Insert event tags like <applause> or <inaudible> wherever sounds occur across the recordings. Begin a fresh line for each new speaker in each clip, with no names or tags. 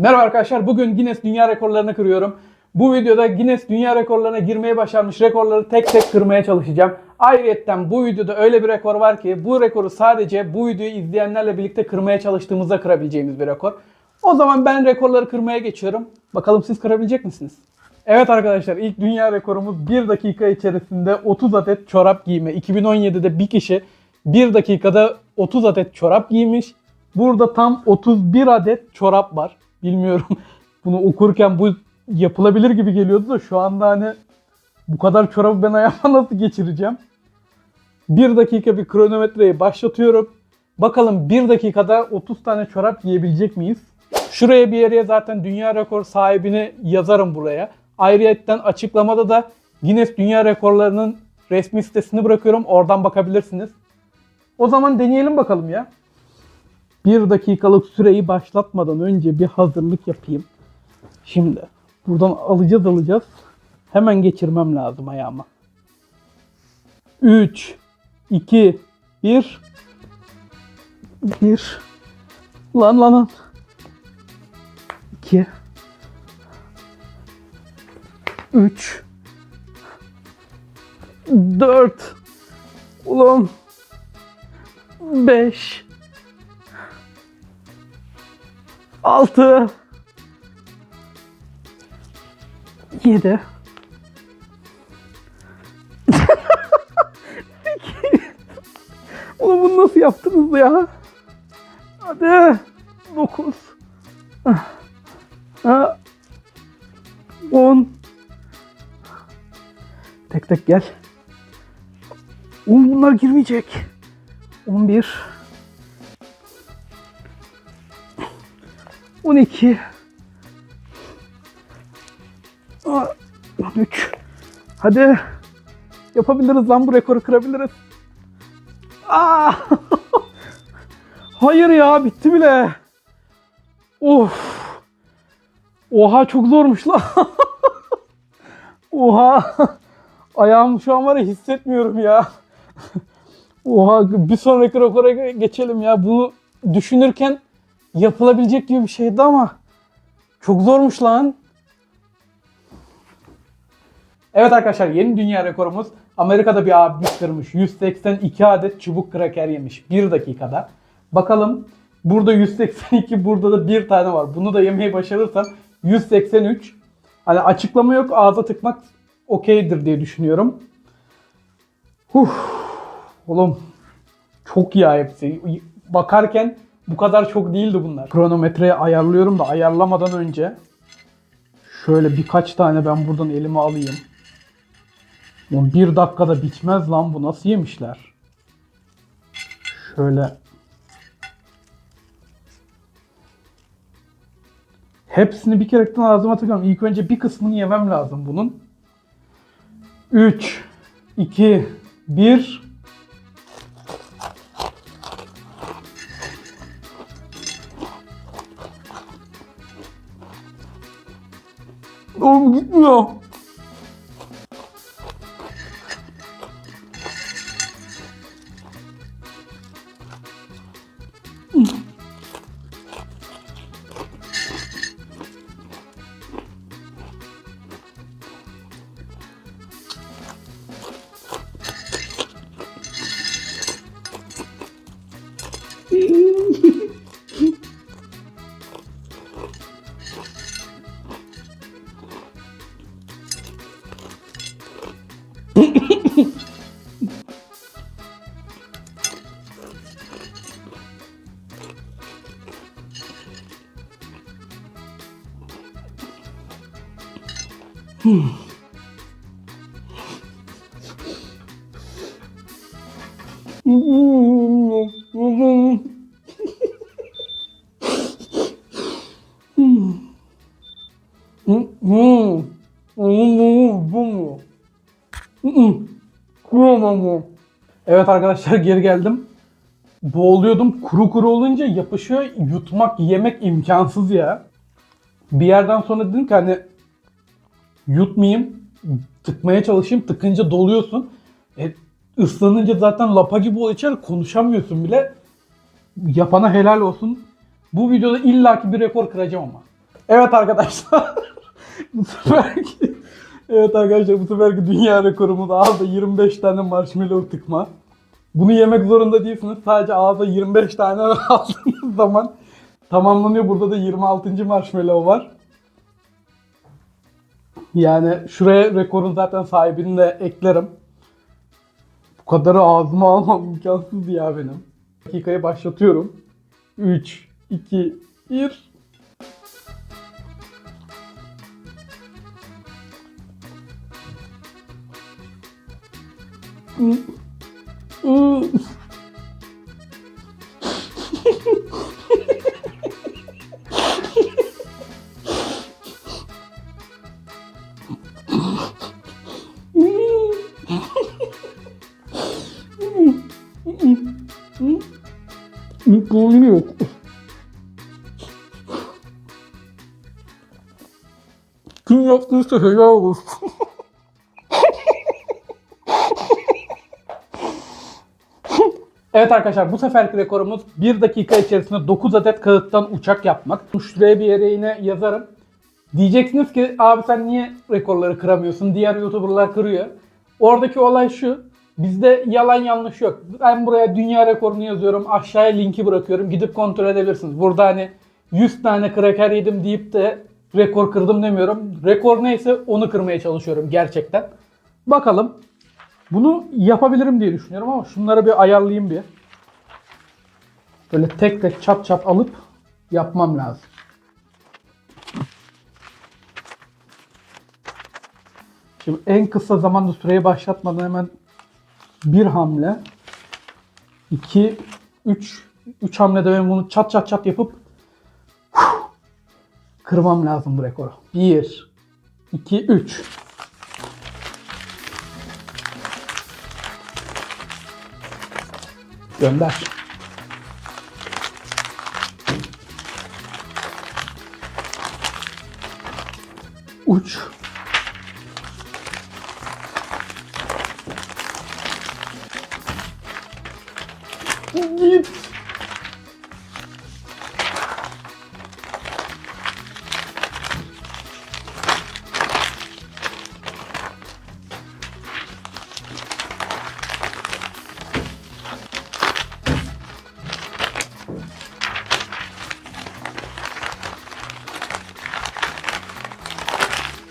Merhaba arkadaşlar. Bugün Guinness Dünya Rekorlarını kırıyorum. Bu videoda Guinness Dünya Rekorlarına girmeye başarmış rekorları tek tek kırmaya çalışacağım. Ayrıyeten bu videoda öyle bir rekor var ki bu rekoru sadece bu videoyu izleyenlerle birlikte kırmaya çalıştığımızda kırabileceğimiz bir rekor. O zaman ben rekorları kırmaya geçiyorum. Bakalım siz kırabilecek misiniz? Evet arkadaşlar ilk dünya rekorumuz 1 dakika içerisinde 30 adet çorap giyme. 2017'de bir kişi 1 dakikada 30 adet çorap giymiş. Burada tam 31 adet çorap var bilmiyorum. <laughs> Bunu okurken bu yapılabilir gibi geliyordu da şu anda hani bu kadar çorabı ben ayağıma <laughs> nasıl geçireceğim? Bir dakika bir kronometreyi başlatıyorum. Bakalım bir dakikada 30 tane çorap giyebilecek miyiz? Şuraya bir yere zaten dünya rekor sahibini yazarım buraya. Ayrıyetten açıklamada da Guinness Dünya Rekorlarının resmi sitesini bırakıyorum. Oradan bakabilirsiniz. O zaman deneyelim bakalım ya bir dakikalık süreyi başlatmadan önce bir hazırlık yapayım. Şimdi buradan alacağız alacağız. Hemen geçirmem lazım ayağıma. 3, 2, 1. 1. Lan lan lan. 2. 3. 4. Ulan. 5. 6 7 Ulan bunu nasıl yaptınız ya? Hadi 9 10 ah. ah. Tek tek gel. Oğlum bunlar girmeyecek. 11 12 13 Hadi yapabiliriz lan bu rekoru kırabiliriz. Aa! <laughs> Hayır ya bitti bile. Of. Oha çok zormuş lan. <laughs> Oha. Ayağım şu an var ya hissetmiyorum ya. <laughs> Oha bir sonraki rekora geçelim ya. Bunu düşünürken yapılabilecek gibi bir şeydi ama çok zormuş lan. Evet arkadaşlar yeni dünya rekorumuz Amerika'da bir abi kırmış. 182 adet çubuk kraker yemiş 1 dakikada. Bakalım burada 182 burada da bir tane var. Bunu da yemeyi başarırsam 183. Hani açıklama yok ağza tıkmak okeydir diye düşünüyorum. Huf. Oğlum çok ya hepsi. Bakarken bu kadar çok değildi bunlar. Kronometreyi ayarlıyorum da ayarlamadan önce şöyle birkaç tane ben buradan elime alayım. Lan bir dakikada bitmez lan bu nasıl yemişler? Şöyle Hepsini bir kerekten ağzıma tıkıyorum. İlk önce bir kısmını yemem lazım bunun. 3, 2, 1. 너무 어, 기쁘 음. 음. 음. 음. olmuyor. Evet arkadaşlar <laughs> geri geldim. Boğuluyordum. Kuru kuru olunca yapışıyor. Yutmak, yemek imkansız ya. Bir yerden sonra dedim ki hani yutmayayım. Tıkmaya çalışayım. Tıkınca doluyorsun. E, ıslanınca zaten lapa gibi oluyor içer konuşamıyorsun bile. Yapana helal olsun. Bu videoda illaki bir rekor kıracağım ama. Evet arkadaşlar. <laughs> Bu seferki Evet arkadaşlar bu seferki dünya rekorumu da ağızda 25 tane marshmallow tıkma. Bunu yemek zorunda değilsiniz. Sadece ağızda 25 tane <laughs> aldığınız zaman tamamlanıyor. Burada da 26. marshmallow var. Yani şuraya rekorun zaten sahibini de eklerim. Bu kadarı ağzıma almam imkansız ya benim. Dakikayı başlatıyorum. 3, 2, 1. 음. 음. 보이네. 중력 글쎄 해야 하고. Evet arkadaşlar bu seferki rekorumuz 1 dakika içerisinde 9 adet kağıttan uçak yapmak. Şuraya bir yere yine yazarım. Diyeceksiniz ki abi sen niye rekorları kıramıyorsun? Diğer YouTuber'lar kırıyor. Oradaki olay şu. Bizde yalan yanlış yok. Ben buraya dünya rekorunu yazıyorum. Aşağıya linki bırakıyorum. Gidip kontrol edebilirsiniz. Burada hani 100 tane kraker yedim deyip de rekor kırdım demiyorum. Rekor neyse onu kırmaya çalışıyorum gerçekten. Bakalım bunu yapabilirim diye düşünüyorum ama şunları bir ayarlayayım bir. Böyle tek tek çat çat alıp yapmam lazım. Şimdi en kısa zamanda süreyi başlatmadan hemen bir hamle, iki, üç, üç hamlede ben bunu çat çat çat yapıp kırmam lazım bu rekoru. Bir, iki, üç. Gönder. Uç.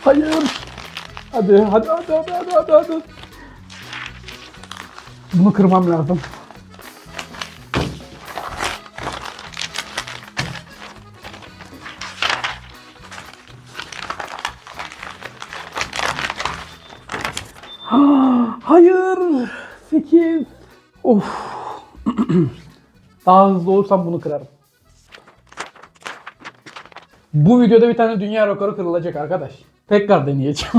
Hayır. Hadi hadi hadi hadi hadi hadi. hadi. Bunu kırmam lazım. Hayır. 8. Of. <clears throat> Daha hızlı olursam bunu kırarım. Bu videoda bir tane dünya rekoru kırılacak arkadaş. Tekrar deneyeceğim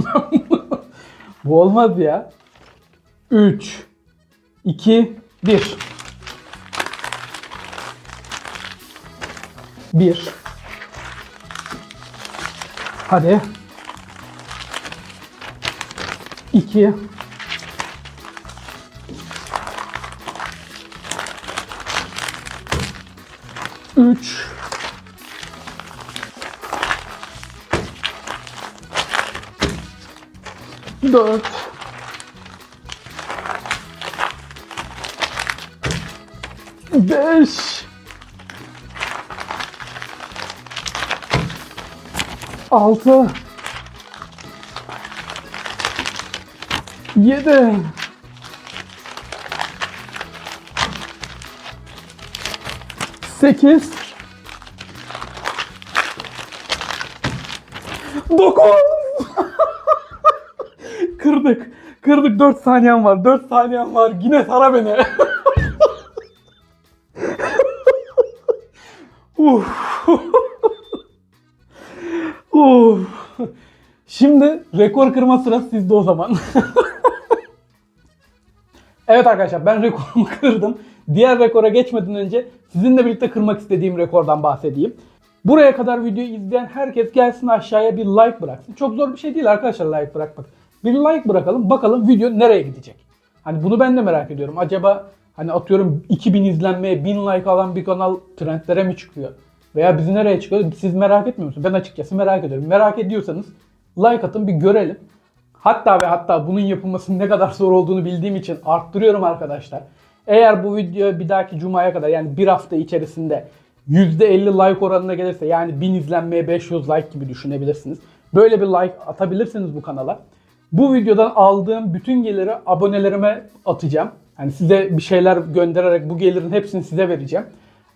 <laughs> Bu olmadı ya. 3, 2, 1. 1. Hadi. 2. Üç. 4 beş altı yedi sekiz Kırdık. Kırdık 4 saniyen var. 4 saniyen var. Yine sara beni. Uf. Uf. Şimdi rekor kırma sırası sizde o zaman. evet arkadaşlar ben rekorumu kırdım. Diğer rekora geçmeden önce sizinle birlikte kırmak istediğim rekordan bahsedeyim. Buraya kadar videoyu izleyen herkes gelsin aşağıya bir like bıraksın. Çok zor bir şey değil arkadaşlar like bırakmak. Bir like bırakalım. Bakalım video nereye gidecek. Hani bunu ben de merak ediyorum. Acaba hani atıyorum 2000 izlenmeye 1000 like alan bir kanal trendlere mi çıkıyor? Veya bizi nereye çıkıyor? Siz merak etmiyor musunuz? Ben açıkçası merak ediyorum. Merak ediyorsanız like atın bir görelim. Hatta ve hatta bunun yapılmasının ne kadar zor olduğunu bildiğim için arttırıyorum arkadaşlar. Eğer bu video bir dahaki cumaya kadar yani bir hafta içerisinde %50 like oranına gelirse yani 1000 izlenmeye 500 like gibi düşünebilirsiniz. Böyle bir like atabilirsiniz bu kanala. Bu videodan aldığım bütün geliri abonelerime atacağım. Yani size bir şeyler göndererek bu gelirin hepsini size vereceğim.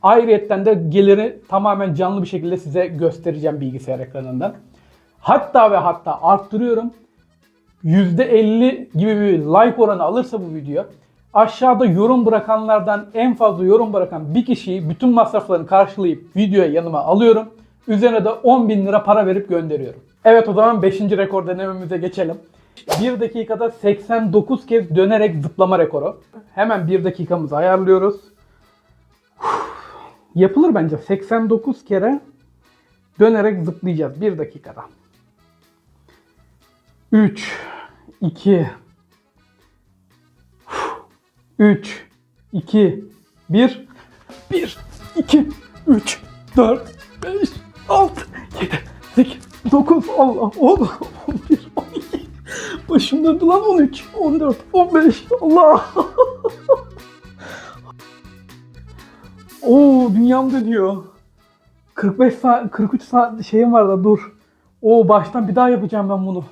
Ayrıyetten de geliri tamamen canlı bir şekilde size göstereceğim bilgisayar ekranından. Hatta ve hatta arttırıyorum. %50 gibi bir like oranı alırsa bu video aşağıda yorum bırakanlardan en fazla yorum bırakan bir kişiyi bütün masraflarını karşılayıp videoya yanıma alıyorum. Üzerine de 10 bin lira para verip gönderiyorum. Evet o zaman 5. rekor denememize geçelim. 1 dakikada 89 kez dönerek zıplama rekoru. Hemen 1 dakikamızı ayarlıyoruz. Yapılır bence 89 kere dönerek zıplayacağız 1 dakikada. 3 2 3 2 1 1 2 3 4 5 6 7 8 9 10 11 başımdaydı lan 13, 14, 15. Allah. <laughs> Oo dünyam dönüyor. 45 saat, 43 saat şeyim var da dur. O baştan bir daha yapacağım ben bunu.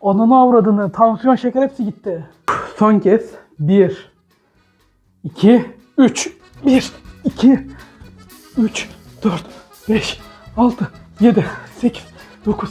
Ananı avradını, tansiyon şeker hepsi gitti. Son kez. 1, 2, 3. 1, 2, 3, 4, 5, 6, 7, 8, 9,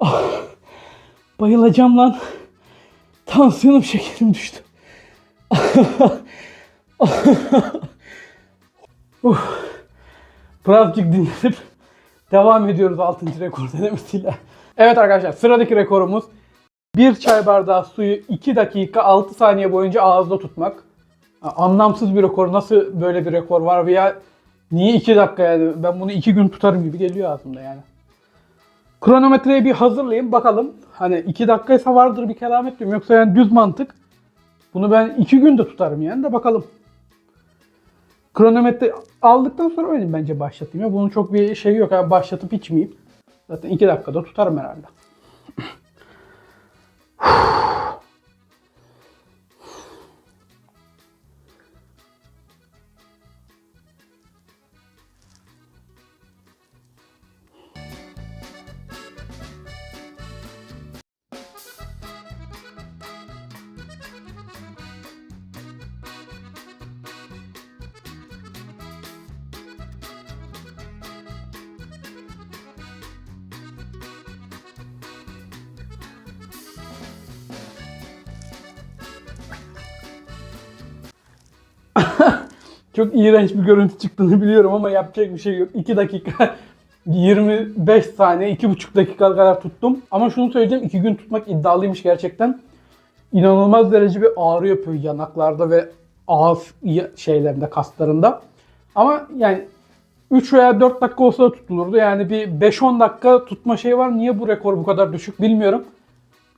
Ah, bayılacağım lan. Tansiyonum şekerim düştü. <laughs> uh, birazcık dinlenip devam ediyoruz 6. rekor denemesiyle. Evet arkadaşlar sıradaki rekorumuz bir çay bardağı suyu 2 dakika 6 saniye boyunca ağızda tutmak. Anlamsız bir rekor. Nasıl böyle bir rekor var veya niye 2 dakika yani? Ben bunu 2 gün tutarım gibi geliyor aslında yani. Kronometreyi bir hazırlayayım bakalım. Hani iki dakikaysa vardır bir keramet diyorum. Yoksa yani düz mantık. Bunu ben 2 günde tutarım yani de bakalım. Kronometre aldıktan sonra benim bence başlatayım. Ya bunun çok bir şey yok. Yani başlatıp içmeyeyim. Zaten iki dakikada tutarım herhalde. Çok iğrenç bir görüntü çıktığını <laughs> biliyorum ama yapacak bir şey yok. 2 dakika 25 <laughs> saniye, 2,5 dakika kadar tuttum. Ama şunu söyleyeceğim, 2 gün tutmak iddialıymış gerçekten. İnanılmaz derece bir ağrı yapıyor yanaklarda ve ağız şeylerinde, kaslarında. Ama yani 3 veya 4 dakika olsa da tutulurdu. Yani bir 5-10 dakika tutma şey var. Niye bu rekor bu kadar düşük bilmiyorum.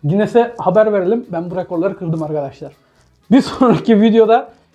Guinness'e haber verelim. Ben bu rekorları kırdım arkadaşlar. Bir sonraki <laughs> videoda